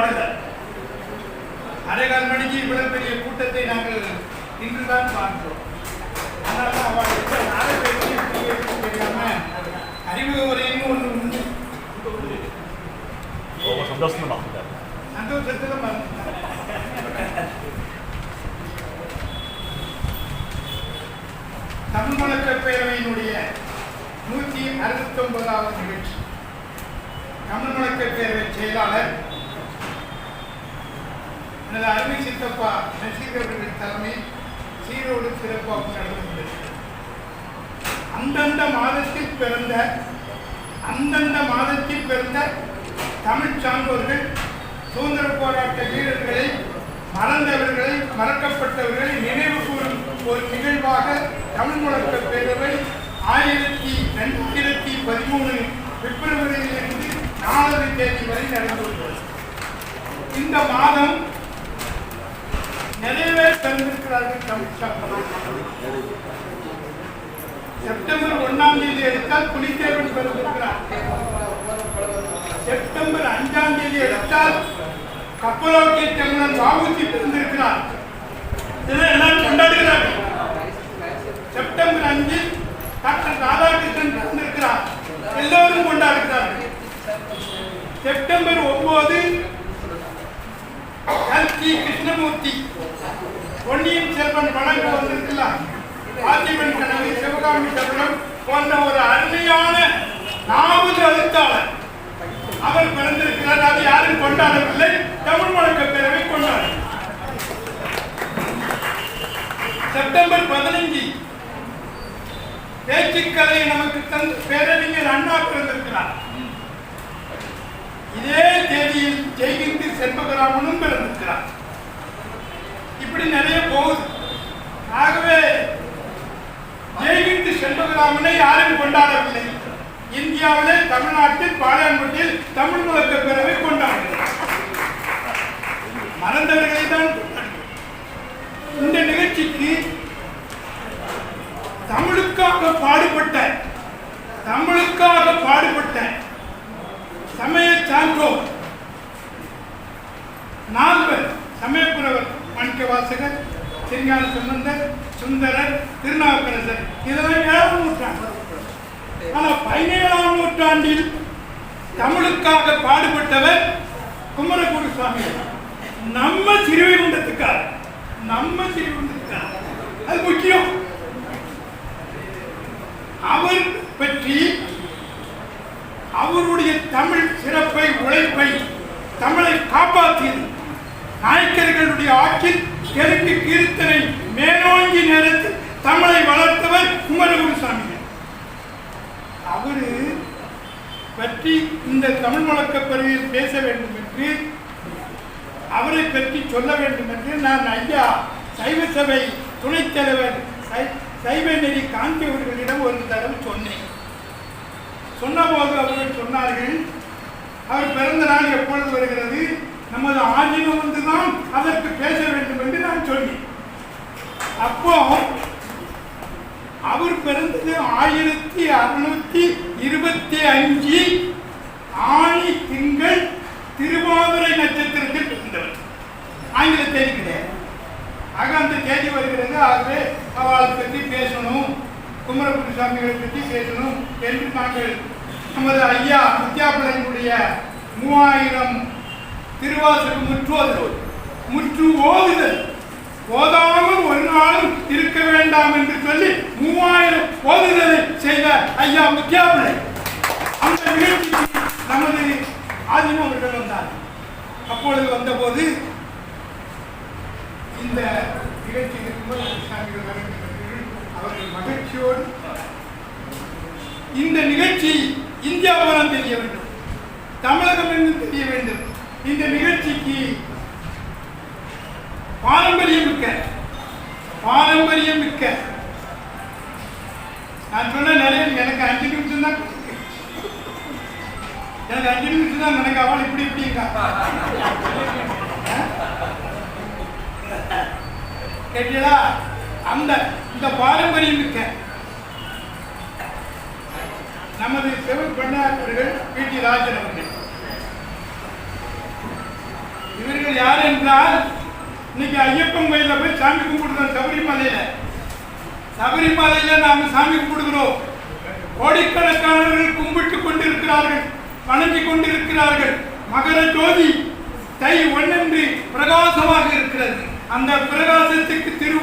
ஓடல அரைகால் மணிக்கு இவ்வளவு பெரிய கூட்டத்தை நாங்கள் இன்றுதான் பார்க்கிறோம் அவளுக்கு நாளை பேசி எப்படி இருக்குன்னு தெரியாம அறிமுக உரைன்னு ஒன்று உண்டு சந்தோஷத்துல தமிழ் வழக்க பேரவையினுடைய நூற்றி அறுபத்தி ஒன்பதாவது நிகழ்ச்சி. தமிழ் வழக்க பேரவை செயலாளர் எனது அருமை சித்தப்பா நசீர் தலைமை சீரோடு சிறப்பாக நடந்து அந்தந்த மாதத்தில் பிறந்த அந்தந்த மாதத்தில் பிறந்த தமிழ் சான்றோர்கள் சுதந்திர போராட்ட வீரர்களை மறந்தவர்களை மறக்கப்பட்டவர்களை நினைவு கூறும் ஒரு நிகழ்வாக தமிழ் முழக்க பேரவை ஆயிரத்தி ரெண்டாயிரத்தி பதிமூணு பிப்ரவரியிலிருந்து நாலாவது தேதி வரை நடந்து வருகிறது. இந்த மாதம் நிறைவே தந்திருக்கிறார்கள் செப்டம்பர் ஒன்றாம் தேதி எடுத்தால் புலித்தேவன் பிறந்திருக்கிறார் செப்டம்பர் அஞ்சாம் தேதி எடுத்தால் கப்பலோட்டிய தமிழன் வாவுத்தி பிறந்திருக்கிறார் இதெல்லாம் கொண்டாடுகிறார்கள். செப்டம்பர் அஞ்சு டாக்டர் ராதாகிருஷ்ணன் பிறந்திருக்கிறார். எல்லோரும் கொண்டாடுகிறார்கள். செப்டம்பர் ஒன்பது கல்கி கிருஷ்ணமூர்த்தி. பொன்னியின் செல்வன் வழங்க வந்திருக்கலாம். பார்த்திபன் கனவு சிவகாமி சபலம் போன்ற ஒரு அருமையான நாவல் எழுத்தாளர். அவர் பிறந்திருக்கிறார் அதை யாரும் கொண்டாடவில்லை. தமிழ் வழக்க பேரவை கொண்டாடும் செப்டம்பர் பதினைஞ்சு. பேச்சுக்கலை நமக்கு தந்து பேரறிஞர் அண்ணா பிறந்திருக்கிறார். இதே தேதியில் ஜெய்கிந்தி செண்பகராமனும் பிறந்திருக்கிறார். இப்படி நிறைய போகுது. ஆகவே ஜெய்கிந்தி செண்பகராமனை யாரும் கொண்டாடவில்லை. இந்தியாவிலே தமிழ்நாட்டில் பாளையம்பட்டியில் தமிழ் முழக்க பேரவை கொண்டாடுகிறார். மறந்தவர்களை தான் இந்த நிகழ்ச்சிக்கு தமிழுக்காக பாடுபட்ட தமிழுக்காக பாடுபட்ட சமய சான்றோர் நால்வர் சமயப்புறவர் மாணிக்க வாசகர் திருஞான சம்பந்தர் சுந்தரர் திருநாவுக்கரசர். இதெல்லாம் ஏழாம் நூற்றாண்டு. ஆனா பதினேழாம் நூற்றாண்டில் தமிழுக்காக பாடுபட்டவர் குமரகுரு சுவாமி நம்ம சிறுவைகுண்டத்துக்காக நம்ம சிறுவைகுண்டத்துக்காக. அது முக்கியம். அவர் பற்றி அவருடைய தமிழ் சிறப்பை உழைப்பை தமிழை காப்பாற்றியது. நாயக்கர்களுடைய ஆட்சி தெலுங்கு கீர்த்தனை மேலோங்கி நேரத்தில் தமிழை வளர்த்தவர் குமரகுருசாமி. அவரு பற்றி இந்த தமிழ் வழக்க பருவியில் பேச வேண்டும் என்று அவரை பற்றி சொல்ல வேண்டும் என்று நான் ஐயா சைவ சபை துணைத் தலைவர் சை- சைவ நெறி காந்தி அவர்களிடம் ஒரு தடவை சொன்னேன். சொன்னபோது அவர்கள் சொன்னார்கள் அவர் பிறந்த நாள் எப்பொழுது வருகிறது? நமது வந்து தான் அதற்கு பேச வேண்டும் என்று நான் சொன்னேன். அப்போ அவர் பிறந்தது ஆயிரத்தி அறுநூத்தி இருபத்தி அஞ்சு ஆணி திங்கள் திருவாதிரை நட்சத்திரத்தில் பிறந்தவர். ஆங்கில தேதி கிடையாது ஆக அந்த தேதி வருகிறது. ஆகவே அவளை பற்றி பேசணும். குமரகுரு சாமிகளை பற்றி பேசணும் என்று நாங்கள் நமது ஐயா வித்யாபிள்ளையினுடைய மூவாயிரம் திருவாசகம் முற்றுவதல் முற்று ஓதுதல். ஓதாமல் ஒரு நாளும் இருக்க வேண்டாம் என்று சொல்லி மூவாயிரம் ஓதுதலை செய்த ஐயா முத்தியாபிள்ளை. அந்த நிகழ்ச்சிக்கு நமது ஆதினம் அவர்கள் வந்தார் அப்பொழுது வந்தபோது இந்த நிகழ்ச்சிக்கு குமரகுரு சாமிகள் வருகிறார்கள் அவர்கள் மகிழ்ச்சியோடு இந்த நிகழ்ச்சி இந்தியாவெல்லாம் தெரிய வேண்டும். தமிழகம் என்று தெரிய வேண்டும். இந்த நிகழ்ச்சிக்கு பாரம்பரியம் மிக்க பாரம்பரியம் மிக்க. நான் சொன்ன நிறைய எனக்கு அஞ்சு நிமிஷம் தான் எனக்கு அஞ்சு நிமிஷம் தான் எனக்கு அவள் இப்படி இப்படிங்க கேட்டீங்களா? அந்த இந்த பாரம்பரியம் மிக்க நமது சிவன் பண்ணார் அவர்கள் பி டி ராஜன் அவர்கள். இவர்கள் யார் என்றால் இன்னைக்கு ஐயப்பன் கோயில போய் சாமி கும்பிடுறோம் சபரிமலையில. சபரிமலையில நாம சாமி கும்பிடுகிறோம். கோடிக்கணக்கானவர்கள் கும்பிட்டு கொண்டிருக்கிறார்கள் வணங்கி கொண்டிருக்கிறார்கள். மகர ஜோதி தை ஒன்னென்று பிரகாசமாக இருக்கிறது. அந்த பிரகாசத்துக்கு திரு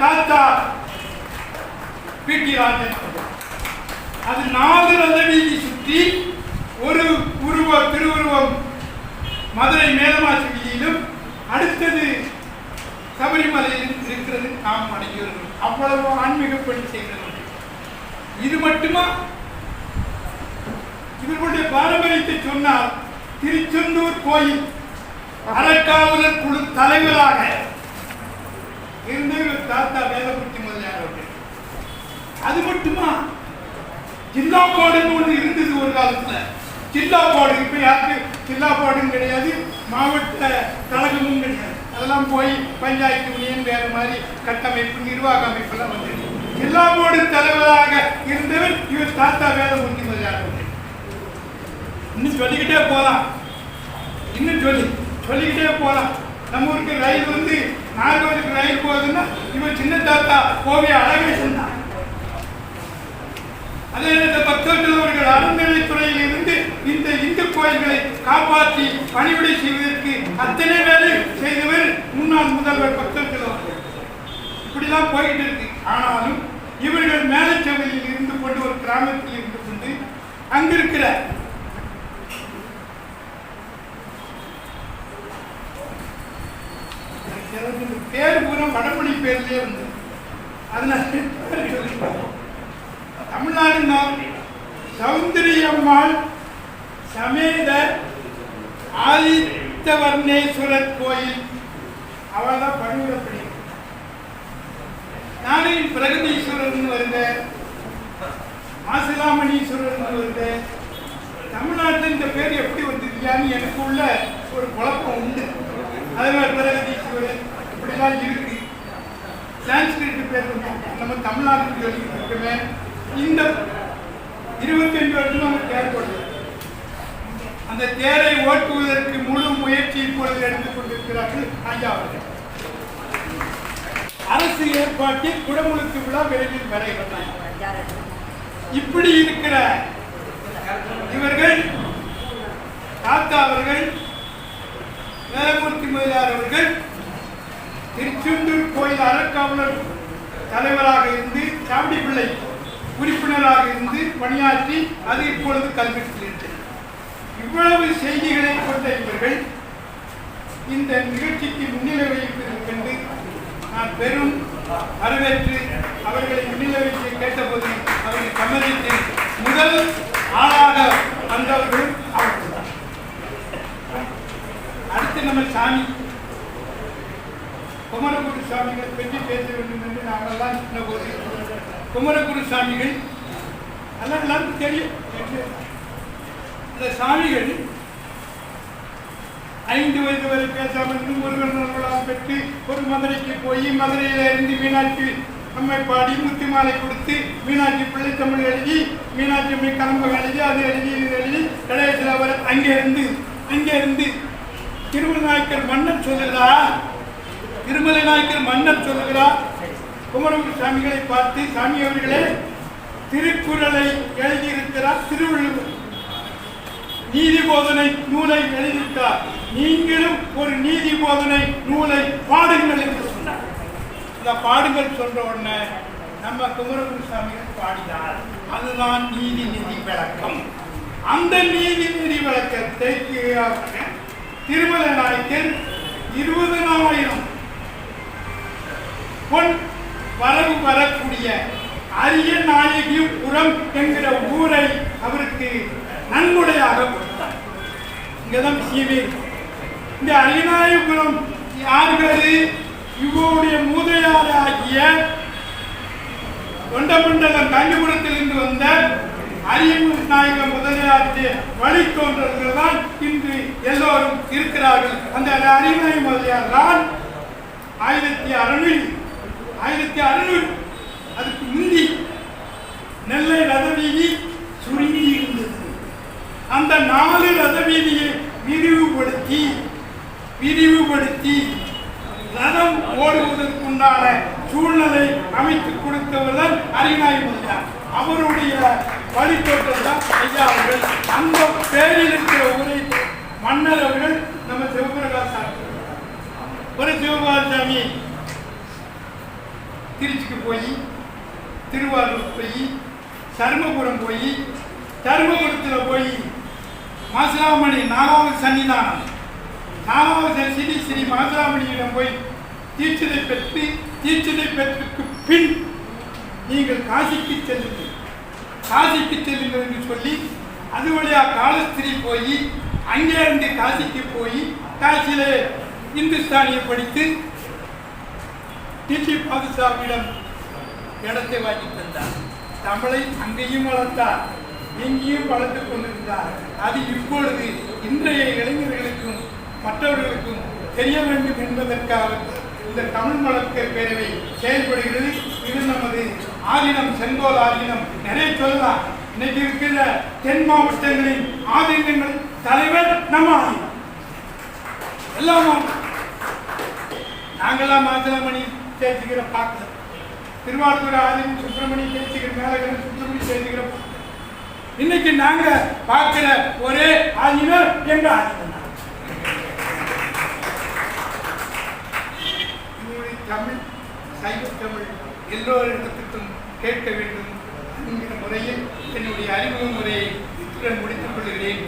தாத்தா பி டி ராஜன். அது நாலு ரத வீதி சுற்றி ஒரு உருவ திருவுருவம் மதுரை மேலமாசி வீதியிலும் அடுத்தது சபரிமலையில் இருக்கிறது நாம் அடைகிறோம் அவ்வளவு ஆன்மீக பணி செய்கிறவர்கள் இது மட்டுமா? இவர்களுடைய பாரம்பரியத்தை சொன்னால் திருச்செந்தூர் கோயில் அறக்காவலர் குழு தலைவராக இருந்து தாத்தா வேதபுத்தி முதலியார் அவர்கள். அது மட்டுமா? ஜில்லா போர்டுன்னு ஒன்று இருந்தது ஒரு காலத்துல. ஜில்லா போர்டு இப்போ யாருக்கு? ஜில்லா போர்டும் கிடையாது மாவட்ட கழகமும் கிடையாது. அதெல்லாம் போய் பஞ்சாயத்து யூனியன் வேறு மாதிரி கட்டமைப்பு நிர்வாக அமைப்புலாம் வந்து ஜில்லா போர்டு தலைவராக இருந்தவர் இவர் தாத்தா வேலை முதலியார் அவர்கள். இன்னும் சொல்லிக்கிட்டே போகலாம் இன்னும் சொல்லி சொல்லிக்கிட்டே போகலாம் நம்ம ஊருக்கு ரயில் வந்து நாகர்கோவிலுக்கு ரயில் போகுதுன்னா இவன் சின்ன தாத்தா கோவை அழகேசன் தான் அதே இந்த பக்தர்கள் அறநிலைத்துறையில் இருந்து இந்த இந்து கோயில்களை காப்பாற்றி பணிவிடை செய்வதற்கு அத்தனை வேலை செய்தவர் முன்னாள் முதல்வர் பக்தர்கள் அவர்கள். இப்படிலாம் போயிட்டு இருக்கு. ஆனாலும் இவர்கள் மேலச்சவையில் இருந்து கொண்டு ஒரு கிராமத்தில் இருந்து கொண்டு அங்கிருக்கிற எனக்கு இந்த பேர் பூரா வடமொழி பேர்லயே வந்து அதனால பேர் தமிழ்நாடு நாம் சௌந்தரியம்மாள் சமேத ஆதித்தவர்ணேஸ்வரர் கோயில். அவள் தான் பணிவிடப்படி நானே பிரகதீஸ்வரர்னு வருந்தேன் மாசிலாமணீஸ்வரர்னு வருந்தேன் தமிழ்நாட்டில் இந்த பேர் எப்படி வந்திருக்கியான்னு எனக்கு உள்ள ஒரு குழப்பம் உண்டு. அதே மாதிரி பிரகதீஸ்வரர் இப்படிலாம் இருக்கு. சான்ஸ்கிரிட் பேர் நம்ம தமிழ்நாட்டுக்கு சொல்லிக்கிட்டு இந்த இருபத்தஞ்சு வருஷமா அந்த தேர் அந்த தேரை ஓட்டுவதற்கு முழு முயற்சி இப்பொழுது எடுத்துக் கொண்டிருக்கிறார்கள் ஐயா அவர்கள். அரசு ஏற்பாட்டில் குடமுழுக்கு விழா விரைவில் வர இப்படி இருக்கிற இவர்கள் தாத்தா அவர்கள் வேலமூர்த்தி முதலியார் அவர்கள் திருச்செந்தூர் கோயில் அறக்காவலர் தலைவராக இருந்து சாவடி பிள்ளை உறுப்பினராக இருந்து பணியாற்றி அது இப்பொழுது கல்வெட்டில் இவ்வளவு செய்திகளை கொண்ட இவர்கள் இந்த நிகழ்ச்சிக்கு முன்னிலை வைப்பதற்கென்று நான் பெரும் வரவேற்று அவர்களை முன்னிலை கேட்டபோது அவர்கள் சம்மதித்து முதல் ஆளாக வந்தவர்கள் நம்ம சாமி. குமரகுரு சாமிகள் பற்றி பேச வேண்டும் என்று நாங்கள்லாம் சொன்னபோது குமரகுரு சாமிகள் எல்லாம் எல்லாருக்கும் தெரியும் இந்த சாமிகள் ஐந்து வயது வரை பேசாமல் இருந்து முருகன் பெற்று ஒரு மதுரைக்கு போய் மதுரையில இருந்து மீனாட்சி அம்மை பாடி முத்து மாலை கொடுத்து மீனாட்சி பிள்ளை தமிழ் எழுதி மீனாட்சி அம்மை கலம்பகம் எழுதி அது எழுதி இது எழுதி கடைசியில் அவர் அங்கே இருந்து அங்கே இருந்து திருமலை நாயக்கர் மன்னன் சொல்லுகிறார். திருமலை நாயக்கர் மன்னன் சொல்லுகிறார். குமரகுரு சாமிகளை பார்த்து சாமி அவர்களே திருக்குறளை எழுதியிருக்கிறார் திருவள்ளுவர். நீதி போதனை நூலை எழுதியிருக்கிறார். நீங்களும் ஒரு நீதி போதனை நூலை பாடுங்கள் என்று சொன்னார். இந்த பாடுங்கள் சொல்ற உடனே நம்ம குமரகுரு சாமிகள் பாடினார். அதுதான் நீதி நிதி விளக்கம். அந்த நீதி நிதி விளக்கத்தை திருமல இருபது இருபதனாயிரம் பொன் வரவு வரக்கூடிய அரிய நாயகி புறம் என்கிற ஊரை அவருக்கு நன்கொடையாக கொடுத்தார். இங்கதான் விஷயமே இந்த அரியநாயபுரம் யார்களது? இவருடைய மூதையாராகிய ஆகிய தொண்டமண்டலம் காஞ்சிபுரத்திலிருந்து வந்த அறிவு நாயக முதலியாருடைய வழித்தோன்றல்கள் தான் இன்று எல்லோரும் இருக்கிறார்கள். அந்த அறிவுரை முதலியார் தான் ஆயிரத்தி அறுநூறு ஆயிரத்தி அறுநூறு. அதுக்கு முந்தி நெல்லை ரதவீதி சுருங்கி இருந்தது. அந்த நாலு ரதவீதியை விரிவுபடுத்தி விரிவுபடுத்தி ரதம் ஓடுவதற்குண்டான சூழ்நிலை அமைத்துக் கொடுத்தவர் தான் அறிவாய் முதலியார். அவருடைய வழித்தோட்டம் தான் ஐயா அவர்கள். அந்த பேரில் இருக்கிற ஊரை மன்னர் அவர்கள் நம்ம சிவபிரகாஷ் ஒரு சிவபாலசாமி திருச்சிக்கு போய் திருவாரூர் போய் சர்மபுரம் போய் தருமபுரத்தில் போய் மாசிலாமணி நாலாவது சன்னிதானம். நாலாவது ஸ்ரீ ஸ்ரீ மாசிலாமணியிடம் போய் தீட்சிதை பெற்று தீட்சிதை பெற்றுக்கு பின் நீங்கள் காசிக்கு செல்லுங்கள். காசிக்கு செல்லுங்கள் என்று சொல்லி அது வழியா காலஸ்திரி போய் அங்கே இருந்து காசிக்கு போய் காசியிலே இந்துஸ்தானியை படித்து டிடி பாதுஷாவிடம் இடத்தை வாங்கி தந்தார். தமிழை அங்கேயும் வளர்த்தார். எங்கேயும் வளர்த்து கொண்டிருந்தார். அது இப்பொழுது இன்றைய இளைஞர்களுக்கும் மற்றவர்களுக்கும் தெரிய வேண்டும் என்பதற்காக இந்த தமிழ் வளர்க்க பேரவை செயல்படுகிறது. இது நமது ஆதீனம் செங்கோல் ஆதீனம் நிறைய சொல்லலாம். இன்னைக்கு இருக்கிற தென் மாவட்டங்களின் ஆதீனங்கள் தலைவர் நம்ம ஆதீனம் எல்லாம் நாங்களாம் மாசிலாமணி சேர்த்துக்கிற பார்க்கல. திருவாரூர் ஆதீனம் சுப்பிரமணி சேர்த்துக்கிற மேலகரம் சுப்பிரமணி சேர்த்துக்கிற இன்னைக்கு நாங்க பார்க்கிற ஒரே ஆதீனம் எங்க ஆதீனம் தமிழ் சைவ தமிழ் எல்லோரிடத்திற்கும் கேட்க வேண்டும் என்கிற முறையில் என்னுடைய அறிமுக முறையை இத்துடன் முடித்துக் கொள்கிறேன்.